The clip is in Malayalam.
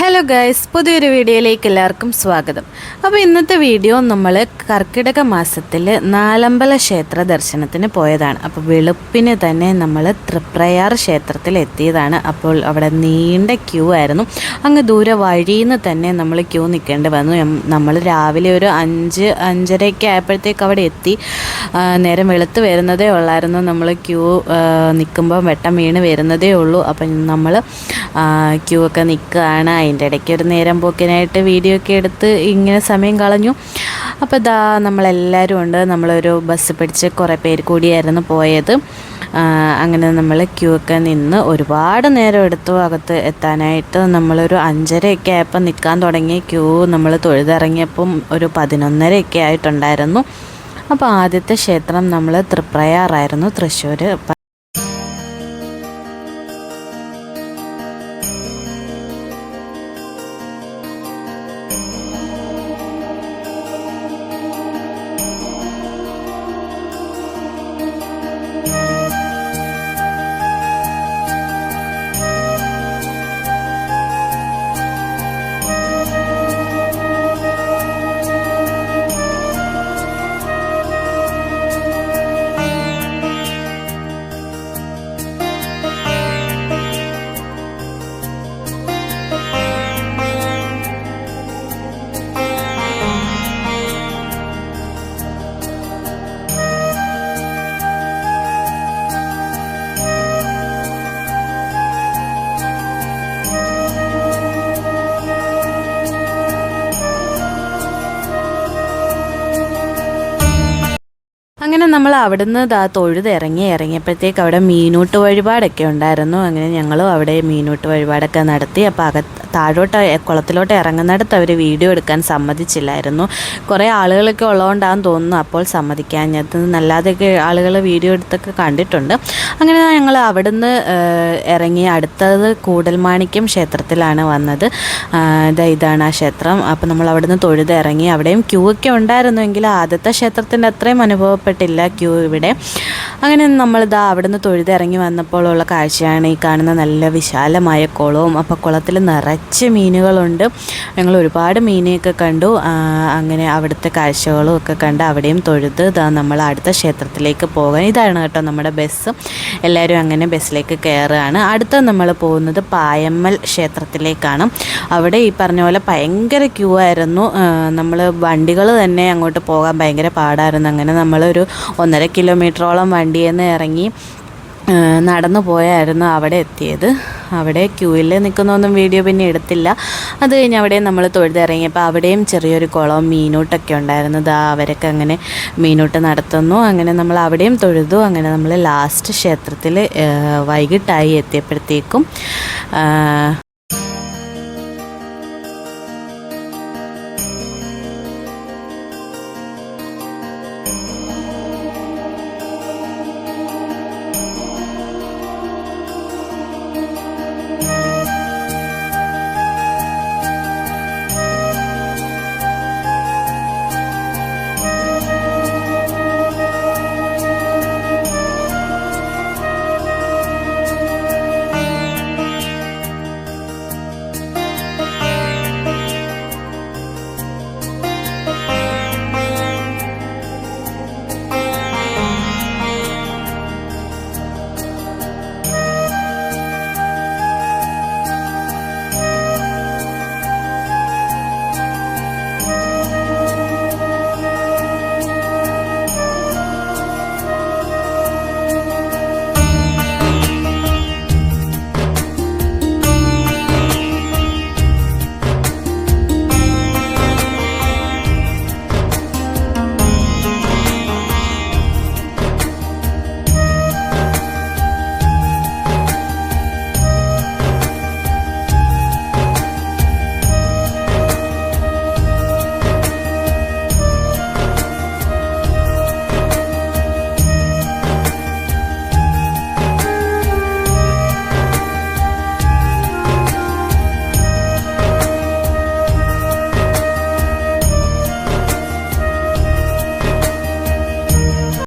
ഹലോ ഗൈസ് പുതിയൊരു വീഡിയോയിലേക്ക് എല്ലാവർക്കും സ്വാഗതം. അപ്പോൾ ഇന്നത്തെ വീഡിയോ നമ്മൾ കർക്കിടക മാസത്തിൽ നാലമ്പല ക്ഷേത്ര ദർശനത്തിന് പോയതാണ്. അപ്പോൾ വെളുപ്പിന് തന്നെ നമ്മൾ തൃപ്രയാർ ക്ഷേത്രത്തിൽ എത്തിയതാണ് അപ്പോൾ അവിടെ നീണ്ട ക്യൂ ആയിരുന്നു. അങ്ങ് ദൂരെ വഴിയിൽ നിന്ന് തന്നെ നമ്മൾ ക്യൂ നിൽക്കേണ്ടി വന്നു. നമ്മൾ രാവിലെ ഒരു അഞ്ച് അഞ്ചരയൊക്കെ ആയപ്പോഴത്തേക്ക് അവിടെ എത്തി. നേരം വെളുത്ത് വരുന്നതേ ഉള്ളായിരുന്നു. നമ്മൾ ക്യൂ നിൽക്കുമ്പോൾ വെട്ടം വീണ് വരുന്നതേ ഉള്ളൂ. അപ്പം നമ്മൾ ക്യൂ ഒക്കെ നിൽക്കുകയാണ് അതിന്റെ ഇടയ്ക്ക് ഒരു നേരം പോക്കിനായിട്ട് വീഡിയോ ഒക്കെ എടുത്ത് ഇങ്ങനെ സമയം കളഞ്ഞു. അപ്പോൾ ഇതാ നമ്മളെല്ലാവരും ഉണ്ട്. നമ്മളൊരു ബസ് പിടിച്ച് കുറേ പേര് കൂടിയായിരുന്നു പോയത്. അങ്ങനെ നമ്മൾ ക്യൂ ഒക്കെ നിന്ന് ഒരുപാട് നേരം എടുത്തു അകത്ത് എത്താനായിട്ട്. നമ്മളൊരു അഞ്ചരയൊക്കെ ആയപ്പോൾ നിൽക്കാൻ തുടങ്ങി. ക്യൂ നമ്മൾ തൊഴുതിറങ്ങിയപ്പം ഒരു പതിനൊന്നരയൊക്കെ ആയിട്ടുണ്ടായിരുന്നു. അപ്പോൾ ആദ്യത്തെ ക്ഷേത്രം നമ്മൾ തൃപ്രയാറായിരുന്നു തൃശ്ശൂർ അങ്ങനെ നമ്മൾ അവിടുന്ന് ദാ തൊഴുത് ഇറങ്ങി ഇറങ്ങിയപ്പോഴത്തേക്ക് അവിടെ മീനൂട്ട് വഴിപാടൊക്കെ ഉണ്ടായിരുന്നു. അങ്ങനെ ഞങ്ങളും അവിടെ മീനൂട്ട് വഴിപാടൊക്കെ നടത്തി. അപ്പോൾ അകത്ത് താഴോട്ട് കുളത്തിലോട്ട് ഇറങ്ങുന്നിടത്ത് അവർ വീഡിയോ എടുക്കാൻ സമ്മതിച്ചില്ലായിരുന്നു. കുറേ ആളുകളൊക്കെ ഉള്ളതുകൊണ്ടാണെന്ന് തോന്നുന്നു അപ്പോൾ സമ്മതിക്കാഞ്ഞത് നല്ലാതെയൊക്കെ ആളുകൾ വീഡിയോ എടുത്തൊക്കെ കണ്ടിട്ടുണ്ട്. അങ്ങനെ ഞങ്ങൾ അവിടുന്ന് ഇറങ്ങി അടുത്തത് കൂടൽമാണിക്യം ക്ഷേത്രത്തിലാണ് വന്നത്. ഇതാ ഇതാണ് ആ ക്ഷേത്രം. അപ്പോൾ നമ്മൾ അവിടുന്ന് തൊഴുത് ഇറങ്ങി അവിടെയും ക്യൂ ഒക്കെ ഉണ്ടായിരുന്നുവെങ്കിൽ ആദ്യത്തെ ക്ഷേത്രത്തിന്റെ അത്രയും അനുഭവപ്പെട്ടില്ല ക്യൂ ഇവിടെ. അങ്ങനെ നമ്മളിതാ അവിടുന്ന് തൊഴുത് ഇറങ്ങി വന്നപ്പോഴുള്ള കാഴ്ചയാണ് ഈ കാണുന്ന നല്ല വിശാലമായ കുളവും. അപ്പോൾ കുളത്തിൽ നിറച്ച് മീനുകളുണ്ട്. ഞങ്ങൾ ഒരുപാട് മീനെയൊക്കെ കണ്ടു. അങ്ങനെ അവിടുത്തെ കാഴ്ചകളും ഒക്കെ കണ്ട് അവിടെയും തൊഴുത് നമ്മൾ അടുത്ത ക്ഷേത്രത്തിലേക്ക് പോകാൻ. ഇതാണ് കേട്ടോ നമ്മുടെ ബസ്. എല്ലാവരും അങ്ങനെ ബസ്സിലേക്ക് കയറുകയാണ്. അടുത്ത നമ്മൾ പോകുന്നത് പായമ്മൽ ക്ഷേത്രത്തിലേക്കാണ്. അവിടെ ഈ പറഞ്ഞ പോലെ ഭയങ്കര ക്യൂ ആയിരുന്നു. നമ്മൾ വണ്ടികൾ തന്നെ അങ്ങോട്ട് പോകാൻ ഭയങ്കര പാടായിരുന്നു. അങ്ങനെ നമ്മളൊരു ഒന്നര കിലോമീറ്ററോളം വണ്ടിയിൽ നിന്ന് ഇറങ്ങി നടന്നു പോയായിരുന്നു അവിടെ എത്തിയത്. അവിടെ ക്യൂവിൽ നിൽക്കുന്നൊന്നും വീഡിയോ പിന്നെ എടുത്തില്ല. അത് കഴിഞ്ഞ് അവിടെ നമ്മൾ തൊഴുതിറങ്ങിയപ്പോൾ അവിടെയും ചെറിയൊരു കുളം മീനൂട്ടൊക്കെ ഉണ്ടായിരുന്നു. ദാ അവരൊക്കെ അങ്ങനെ മീനൂട്ട് നടത്തുന്നു. അങ്ങനെ നമ്മൾ അവിടെയും തൊഴുതു. അങ്ങനെ നമ്മൾ ലാസ്റ്റ് ക്ഷേത്രത്തിൽ വൈകിട്ടായി എത്തിയപ്പോഴത്തേക്കും